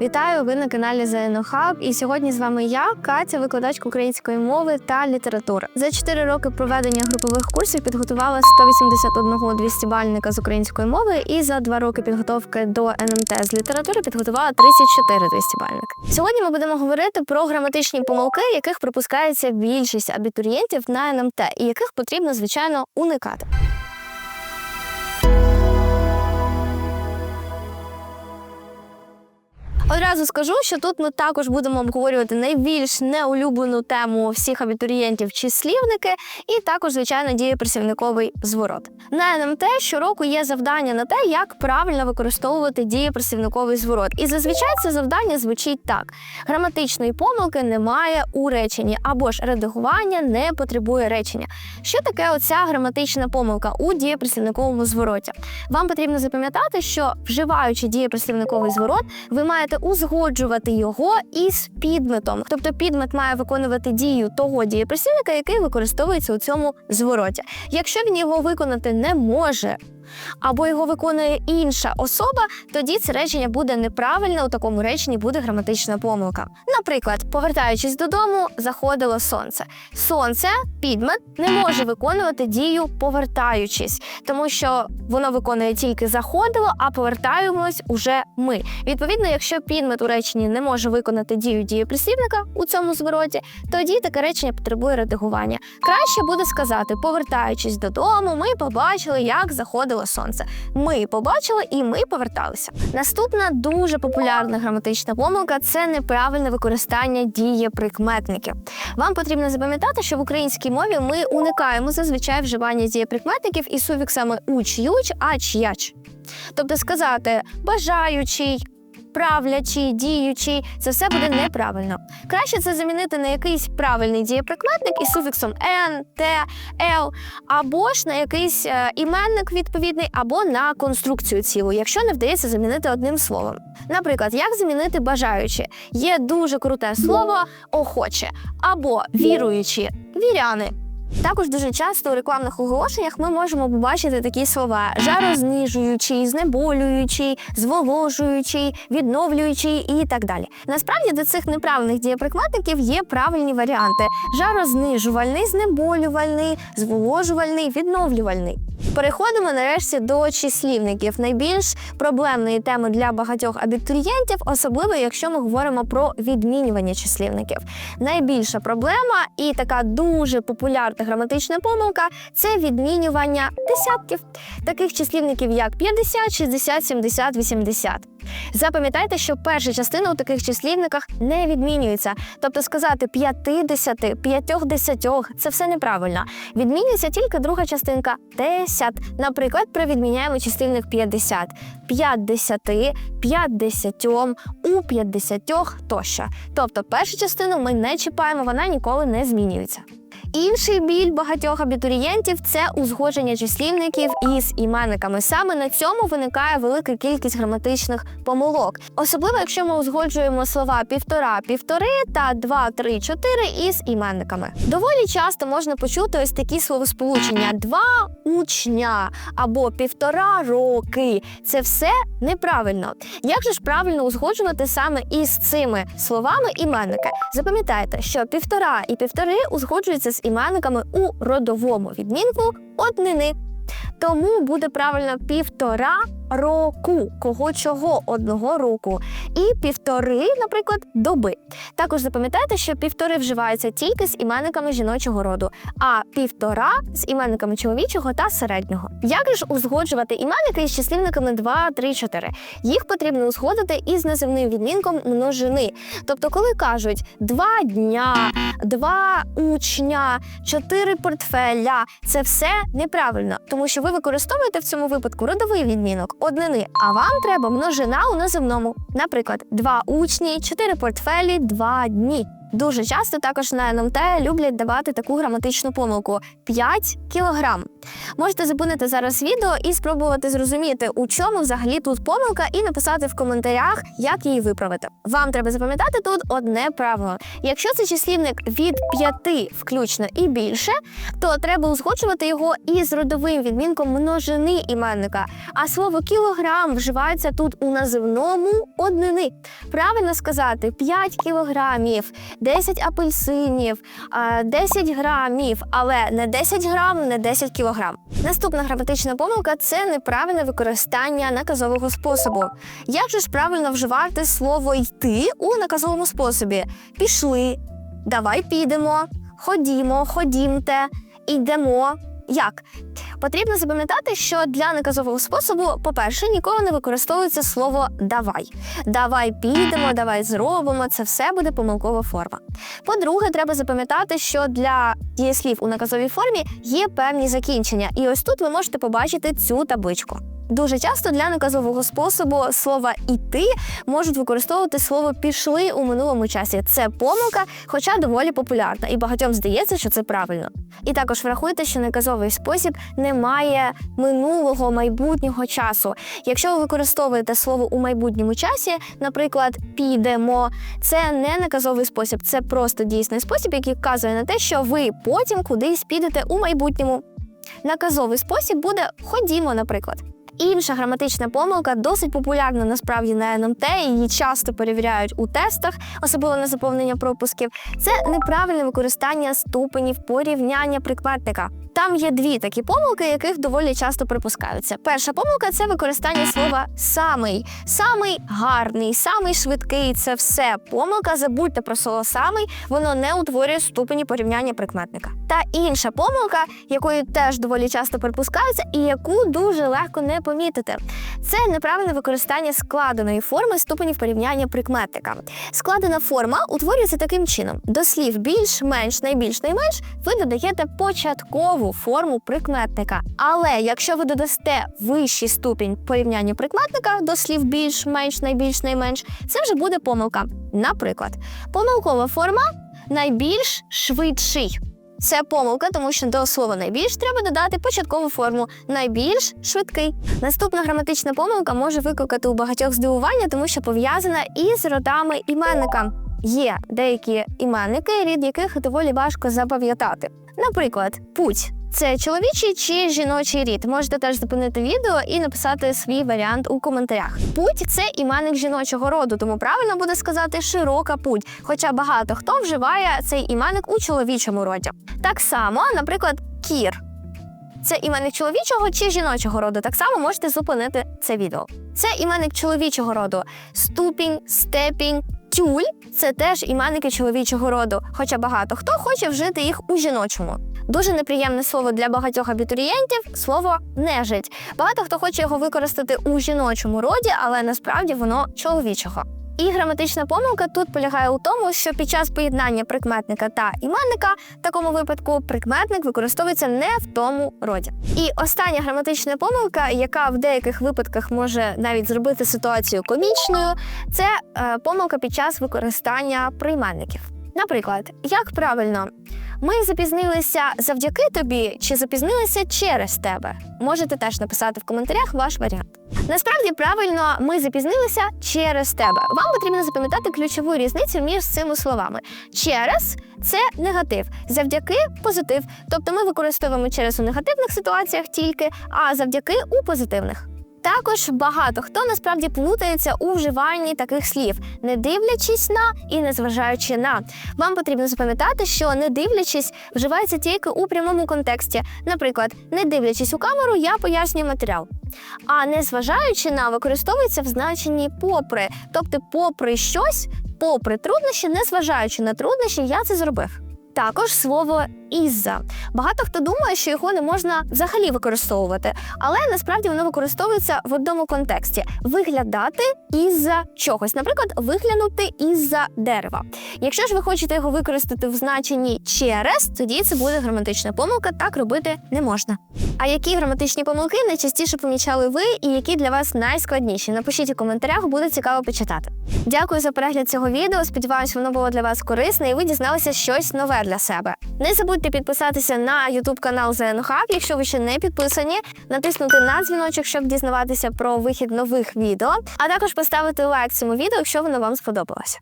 Вітаю! Ви на каналі ЗНОХАБ. І сьогодні з вами я, Катя, викладачка української мови та літератури. За 4 роки проведення групових курсів підготувала 181 200-бальника з української мови, і за 2 роки підготовки до НМТ з літератури підготувала 34 200-бальника. Сьогодні ми будемо говорити про граматичні помилки, яких припускається більшість абітурієнтів на НМТ, і яких потрібно звичайно уникати. Одразу скажу, що тут ми також будемо обговорювати найбільш неулюблену тему всіх абітурієнтів числівники, і також, звичайно, дієпрацівниковий зворот. На НМТ щороку є завдання на те, як правильно використовувати дієпрацівниковий зворот. І зазвичай це завдання звучить так: граматичної помилки немає у реченні, або ж редагування не потребує речення. Що таке оця граматична помилка у дієпрацівниковому звороті? Вам потрібно запам'ятати, що вживаючи дієпрацівниковий зворот, ви маєте узгоджувати його із підметом. Тобто підмет має виконувати дію того дієприсівника, який використовується у цьому звороті. Якщо він його виконати не може. Або його виконує інша особа, тоді це речення буде неправильне. У такому реченні буде граматична помилка. Наприклад, повертаючись додому, заходило сонце. Сонце, підмет, не може виконувати дію повертаючись, тому що воно виконує тільки заходило, а повертаємось уже ми. Відповідно, якщо підмет у реченні не може виконати дію дієприслівника у цьому звороті, тоді таке речення потребує редагування. Краще буде сказати, повертаючись додому, ми побачили, як заходило сонце. Ми побачили і ми поверталися. Наступна дуже популярна граматична помилка це неправильне використання дієприкметників. Вам потрібно запам'ятати, що в українській мові ми уникаємо зазвичай вживання дієприкметників із суфіксами уч, юч, ач, яч. Тобто сказати бажаючий. Правлячий, діючий, це все буде неправильно. Краще це замінити на якийсь правильний дієприкметник із суфіксом «н», «т», «л», або ж на якийсь е, іменник відповідний, або на конструкцію цілу, якщо не вдається замінити одним словом. Наприклад, як замінити бажаючи? Є дуже круте слово охоче або віруючі, віряни. Також дуже часто у рекламних оголошеннях ми можемо побачити такі слова: жарознижуючий, знеболюючий, зволожуючий, відновлюючий і так далі. Насправді до цих неправильних дієприкметників є правильні варіанти: жарознижувальний, знеболювальний, зволожувальний, відновлювальний. Переходимо нарешті до числівників найбільш проблемної теми для багатьох абітурієнтів, особливо якщо ми говоримо про відмінювання числівників. Найбільша проблема і така дуже популярна граматична помилка це відмінювання десятків, таких числівників як 50, 60, 70, 80. Запам'ятайте, що перша частина у таких числівниках не відмінюється. Тобто сказати 50, 50 – це все неправильно. Відмінюється тільки друга частинка 10. Наприклад, при відміняємо числівник 50, 50, 50, у 50 тощо. Тобто першу частину ми не чіпаємо, вона ніколи не змінюється. Інший біль багатьох абітурієнтів це узгодження числівників із іменниками. Саме на цьому виникає велика кількість граматичних помилок, особливо якщо ми узгоджуємо слова півтора, півтори та два, три, чотири із іменниками. Доволі часто можна почути ось такі словосполучення: два учня або півтора роки. Це все неправильно. Як же ж правильно узгоджувати саме із цими словами іменники? Запам'ятайте, що півтора і півтори узгоджуються з іменниками у родовому відмінку однини. Тому буде правильно півтора року, кого чого одного року, і півтори, наприклад, доби. Також запам'ятайте, що півтори вживаються тільки з іменниками жіночого роду, а півтора з іменниками чоловічого та середнього. Як ж узгоджувати іменники із числівниками 2, 3, 4? Їх потрібно узгодити із називним відмінком множини. Тобто, коли кажуть два дня, два учня, чотири портфеля, це все неправильно, тому що ви використовуєте в цьому випадку родовий відмінок однини, а вам треба множина у називному. Наприклад, два учні, чотири портфелі, два дні. Дуже часто також на НМТ люблять давати таку граматичну помилку 5 кілограм. Можете зупинити зараз відео і спробувати зрозуміти, у чому взагалі тут помилка, і написати в коментарях, як її виправити. Вам треба запам'ятати тут одне правило: якщо це числівник від 5 включно і більше, то треба узгоджувати його із родовим відмінком множини іменника. А слово кілограм вживається тут у називному однини. Правильно сказати 5 кілограмів, 10 апельсинів, 10 грамів, але не 10 грам, не 10 кілограм. Наступна граматична помилка це неправильне використання наказового способу. Як же ж правильно вживати слово йти у наказовому способі? Пішли, давай підемо, ходімо, ходімте, йдемо. Як? Потрібно запам'ятати, що для наказового способу, по-перше, ніколи не використовується слово давай. Давай підемо, давай зробимо. Це все буде помилкова форма. По-друге, треба запам'ятати, що для дієслів у наказовій формі є певні закінчення. І ось тут ви можете побачити цю табличку. Дуже часто для наказового способу слова іти можуть використовувати слово пішли у минулому часі. Це помилка, хоча доволі популярна, і багатьом здається, що це правильно. І також врахуйте, що наказовий спосіб не має минулого майбутнього часу. Якщо ви використовуєте слово у майбутньому часі, наприклад, підемо, це не наказовий спосіб, це просто дійсний спосіб, який вказує на те, що ви потім кудись підете у майбутньому. Наказовий спосіб буде ходімо, наприклад. Інша граматична помилка досить популярна насправді на НМТ. Її часто перевіряють у тестах, особливо на заповнення пропусків. Це неправильне використання ступенів порівняння прикметника. Там є дві такі помилки, яких доволі часто припускаються. Перша помилка це використання слова самий, самий гарний, самий швидкий. Це все помилка. Забудьте про слово самий, воно не утворює ступені порівняння прикметника. Та інша помилка, якою теж доволі часто припускаються, і яку дуже легко не помітити. Це неправильне використання складеної форми ступенів порівняння прикметника. Складена форма утворюється таким чином: до слів більш, менш, найбільш, найменш ви додаєте початкову форму прикметника. Але якщо ви додасте вищий ступінь порівняння прикметника до слів більш, менш, найбільш, найменш, це вже буде помилка. Наприклад, помилкова форма найбільш швидший. Це помилка, тому що до слова найбільш треба додати початкову форму найбільш швидкий. Наступна граматична помилка може викликати у багатьох здивування, тому що пов'язана із родами іменника. Є деякі іменники, рід яких доволі важко запам'ятати. Наприклад, путь. Це чоловічий чи жіночий рід. Можете теж зупинити відео і написати свій варіант у коментарях. Путь це іменник жіночого роду, тому правильно буде сказати широка путь. Хоча багато хто вживає цей іменник у чоловічому роді. Так само, наприклад, кір. Це іменник чоловічого чи жіночого роду. Так само можете зупинити це відео. Це іменник чоловічого роду. Ступінь, степінь, тюль це теж іменники чоловічого роду. Хоча багато хто хоче вжити їх у жіночому. Дуже неприємне слово для багатьох абітурієнтів слово нежить. Багато хто хоче його використати у жіночому роді, але насправді воно чоловічого. І граматична помилка тут полягає у тому, що під час поєднання прикметника та іменника в такому випадку прикметник використовується не в тому роді. І остання граматична помилка, яка в деяких випадках може навіть зробити ситуацію комічною, це е, помилка під час використання прийменників. Наприклад, як правильно, ми запізнилися завдяки тобі чи запізнилися через тебе? Можете теж написати в коментарях ваш варіант. Насправді правильно, ми запізнилися через тебе. Вам потрібно запам'ятати ключову різницю між цими словами. Через це негатив, завдяки позитив. Тобто ми використовуємо через у негативних ситуаціях тільки, а завдяки у позитивних. Також багато хто насправді плутається у вживанні таких слів, не дивлячись на і не зважаючи на. Вам потрібно запам'ятати, що не дивлячись вживається тільки у прямому контексті. Наприклад, не дивлячись у камеру, я пояснюю матеріал. А не зважаючи на використовується в значенні попри, тобто, попри щось, попри труднощі, не зважаючи на труднощі, я це зробив. Також слово ізза. Багато хто думає, що його не можна взагалі використовувати, але насправді воно використовується в одному контексті: виглядати із-за чогось, наприклад, виглянути із-за дерева. Якщо ж ви хочете його використати в значенні через, тоді це буде граматична помилка. Так робити не можна. А які граматичні помилки найчастіше помічали ви, і які для вас найскладніші? Напишіть у коментарях, буде цікаво почитати. Дякую за перегляд цього відео. Сподіваюсь, воно було для вас корисне і ви дізналися щось нове для себе. Не забудьте підписатися на YouTube канал ЗНХ, якщо ви ще не підписані, натиснути на дзвіночок, щоб дізнаватися про вихід нових відео, а також поставити лайк цьому відео, якщо воно вам сподобалося.